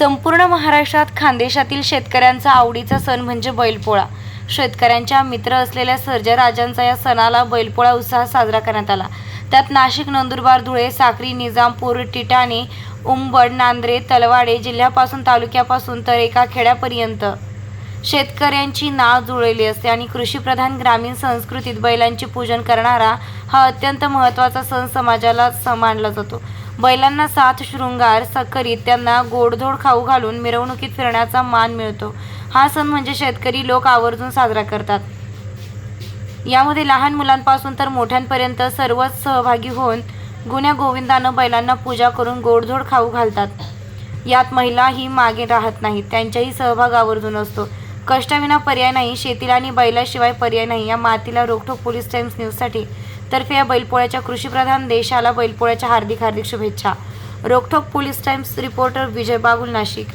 संपूर्ण महाराष्ट्रात खानदेशातील शेतकऱ्यांचा आवडीचा सण म्हणजे बैलपोळा. शेतकऱ्यांच्या मित्र असलेल्या सर्जराजांचा या सणाला बैलपोळा उत्साहात साजरा करण्यात आला. त्यात नाशिक नंदुरबार धुळे साक्री निजामपूर टिटाणे उंबड नांद्रे तलवाडे जिल्ह्यापासून तालुक्यापासून तर एका खेड्यापर्यंत. शेतकऱ्यांची नाव जुळलेली असते आणि कृषीप्रधान ग्रामीण संस्कृतीत बैलांचे पूजन करणारा हा अत्यंत महत्त्वाचा सण समाजाला स- मानला जातो. बैलांना साथ शृंगार सकरीत त्यांना गोडधोड खाऊ घालून मिरवणुकीत फिरण्याचा मान मिळतो. हा सण म्हणजे शेतकरी लोक आवर्जून साजरा करतात. यामध्ये लहान मुलांपासून तर मोठ्यांपर्यंत सर्वच सहभागी होऊन गुण्या गोविंदानं बैलांना पूजा करून गोडधोड खाऊ घालतात. यात महिलाही मागे राहत नाहीत त्यांच्याही सहभाग आवर्जून असतो. कष्टाविना पर्याय नाही शेतीला आणि बैलाशिवाय पर्याय नाही या मातीला रोखोक पोलीस टाइम्स न्यूजसाठी तर्फे या बैलपोळ्याच्या कृषीप्रधान देशाला बैलपोळ्याच्या हार्दिक हार्दिक शुभेच्छा. रोखोक police Times reporter Vijay Bagul Nashik.